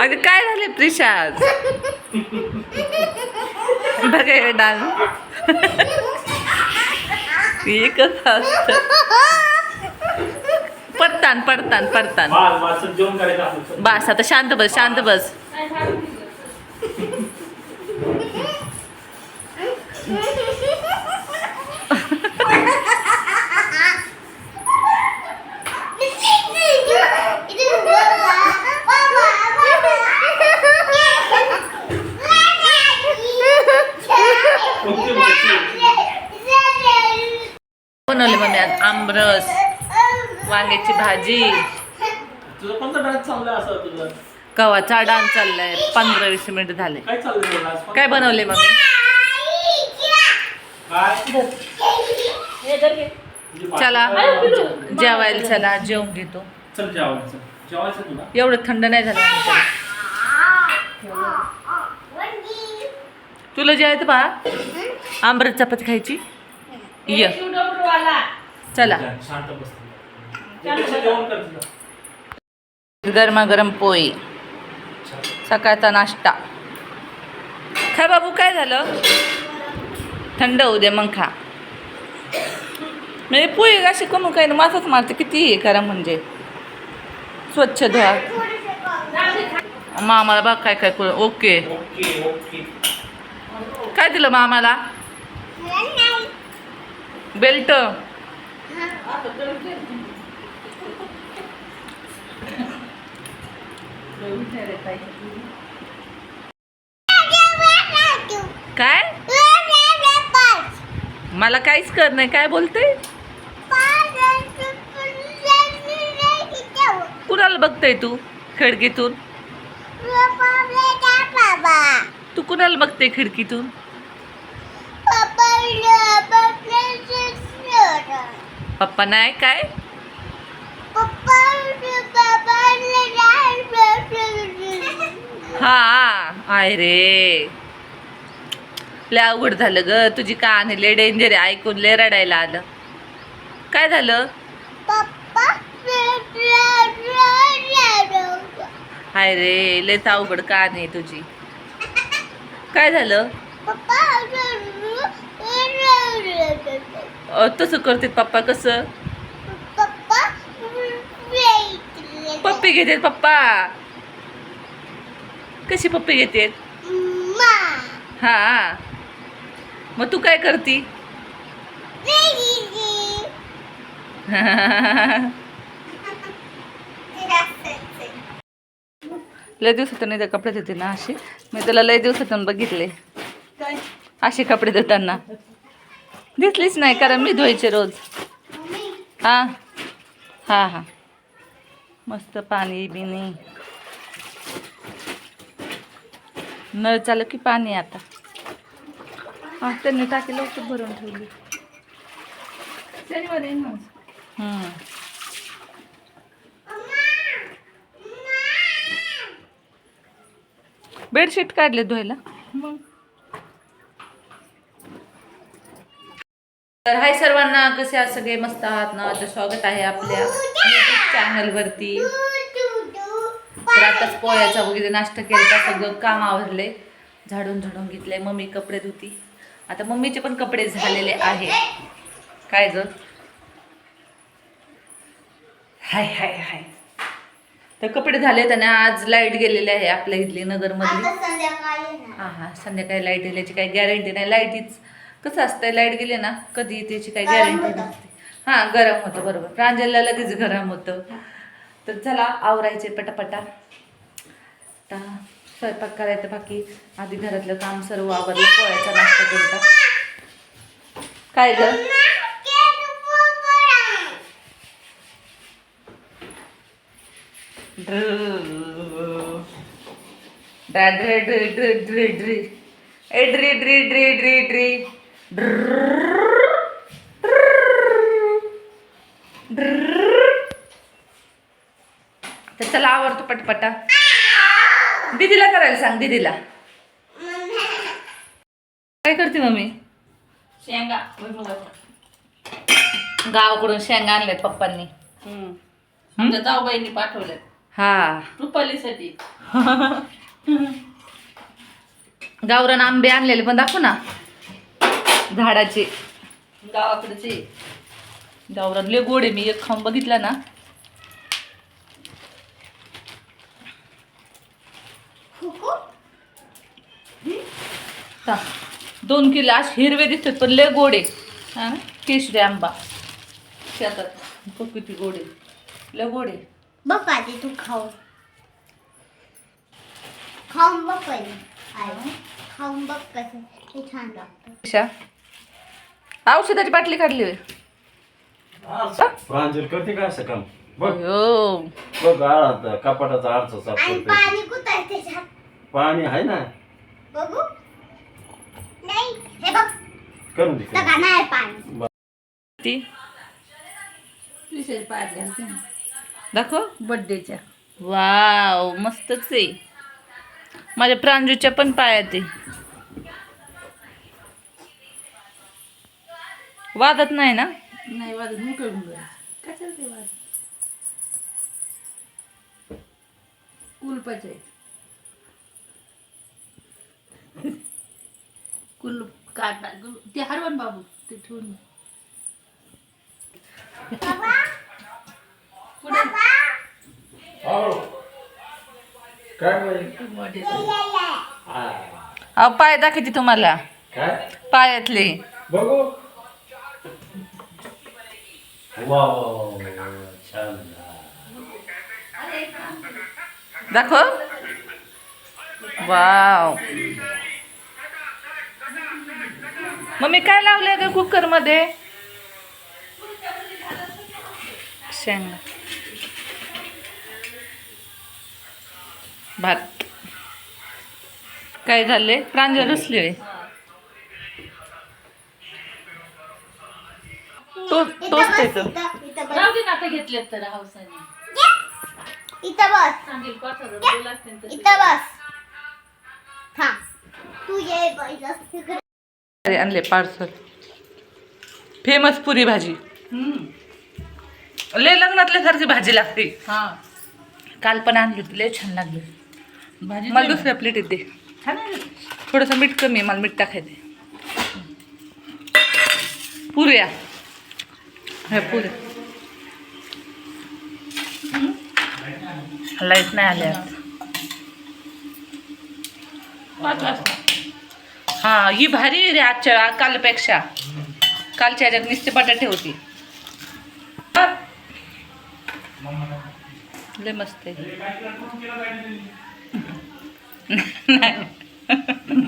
अगं काय झाले प्रिशाज? बघा हे डान्स. हे कसं असतं. पडतान पडतान पडतान. बस आता शांत बस शांत बस. बनवले मम्मी आज आमरस वांग्याची भाजी. तुझं कोणता डान्स चाललाय असं तुझं? गव्हाचा डान्स चाललाय पंधरा वीस मिनिट झाले. काय चाललंय तुझं आज? काय बनवले मम्मी? काय? तुझी भाजी चला काय? जेवायला चला जेवून घेतो. चल जेवायचं जेवायचं तुला? एवढं थंड नाही झालं. तुला जेवायचं बा आंबरस चपाती खायची? ये. चला. शांत बस. गरमागरम पोळी. सकाळचा नाश्ता. खा बाबू काय झालं? थंड होऊ दे मग खा. म्हणजे पोळी अशी कमी काय मासाच मारते किती हे करा म्हणजे. स्वच्छ धुवा. मामाला बघ काय काय करू. ओके. Okay okay. काय दिलं मामाला? बेल्ट. काय? मला काहीच कर नाही. काय बोलते? कुणाला बघताय तू खिडकीतून? तू कुणाला बघते खिडकीतून? पप्पा नाही काय? हा आहे रे. लय अवघड झालं ग. तुझी कान लय डेंजर आहे. ऐकून लय रडायला आलं. काय झालं? हाय रे लयच अवघड कान आहे तुझी. काय झालं? तसं करते पप्पा कसं? पप्पी घेतात पप्पा. कशी पप्पी घेतात? हा. मग तू काय करती? लय दिवसातून एकदा कपडे देते ना असे मी त्याला लय दिवसातून बघितले. असे कपडे देताना दिसलीच नाही कारण मी धुवायचे रोज. हा हा हा. मस्त पाणी बिनी. नळ चालू की पाणी आता? हा त्यांनी टाकी लवकर भरून ठेवली. बेडशीट काढले धुवायला? तर हाय सर्वांना कसे आहात? सगळे मस्त आहात ना? तर स्वागत आहे आपल्या युट्यूब चॅनलवरती तर आताच पोह्याचा वगैरे नाश्ता केला सगळं काम आवरले. झाडून झाडून घेतले मम्मी कपडे धुती. आता मम्मीचे पण कपडे झालेले आहेत. काय ग? हाय हाय हाय. तर कपडे झाले आणि आज लाइट गेलेली आहे आपल्या इथली नगरमधली. हां हां संध्याकाळी लाइट गेल्याची काही गॅरंटी नाही. लाईटीच कसं असतंय? लाइट गेली ना कधी त्याची काही गॅरंटी नसते. हां गरम होतं बरोबर. प्रांजलला लगेच गरम होतं. तर चला आवरायचे पटापटा. आता स्वयंपाक करायचं बाकी. आधी घरातलं काम सर्व आवरलं पोळ्याचा नाश्ता करू टाक. काय ग? ड्रा ड्रे ड्रे ड्रे ड्रे ड्रे ए ड्री ड्री ड्री ड्री ड्री तर चला आवडतो पटपटा. दीदीला करायला सांग दीदीला. काय करते मम्मी? शेंगा. गावाकडून शेंगा आणल्यात पप्पांनी. आमच्या जाऊबाईंनी पाठवल्या हा. रुपालीसाठी. गावरान आंबे आणलेले पण दाखव ना. झाडाचे. गावाकडचे. गावरान लय गोड आहे मी एक खाऊन बघितला ना. ता. दोन किलो असे हिरवे दिसतात पण लय गोड आहे. हा? केशरी आंबा. शेतात. बघ किती गोड आहे. लय गोड आहे. बघ आधी तू खाऊन खाऊन बघ पहिले. आई खाऊन बघ कसं छान लागतं. औषधाची बाटली काढली होय. प्रांजल करते काय असं काम? बघ. अयो. बघ आळा कपाटाचा आरसा साफ आणि करते. पाणी कुठं आहे त्याच्यात? पाणी आहे ना? बघू. नाही हे बघ. करून दे तर नाही आहे पाणी. ती. विशेष पायात घालते ना दाखव. बड्डेच्या. वाव मस्तच आहे. माझ्या प्रांजूच्या पण पायात आहे. वादत नाही ना? नाही वाजत मी करून बरं कशाला ते वाजत? कुलपाचे कुलूप काढा कुलूप- ते हरवण बाबू ते ठेवून काय? आ, अहो पाय दाखवते तुम्हाला. काय? पायातले. बघू. वा वा, वा, छान दाखव वाव मम्मी काय लावलंय का कुकरमध्ये? शेंगा. भात. काय झाले प्रांजल रुसले तोच त्याचं. बस. राहू दे ना आता घेतलेत तर हौसाने इथं बस. सांगेल पाठवलं बोला असतील तसं. इथं बस. थांब. तू ये बस तिकडे. अरे आणले पार्सल फेमस पुरी भाजी. हम्म. लय लग्नातल्या सारखी भाजी लागते. हा. काल पण आणली होती लय छान लागली. भाजी मला दुसऱ्या प्लेटीत दे. छान आहे. रे. थोडंसं मीठ कमी आहे मला मीठ टाकायचे पुऱ्या. ह्या पुऱ्या लाइट नाही आल्या पाच वाजता. हा ही भारी आहे रे आजच्या कालपेक्षा. कालच्या ह्याच्यात नुसते बटाटे होती. लय मस्त आहे. नाही.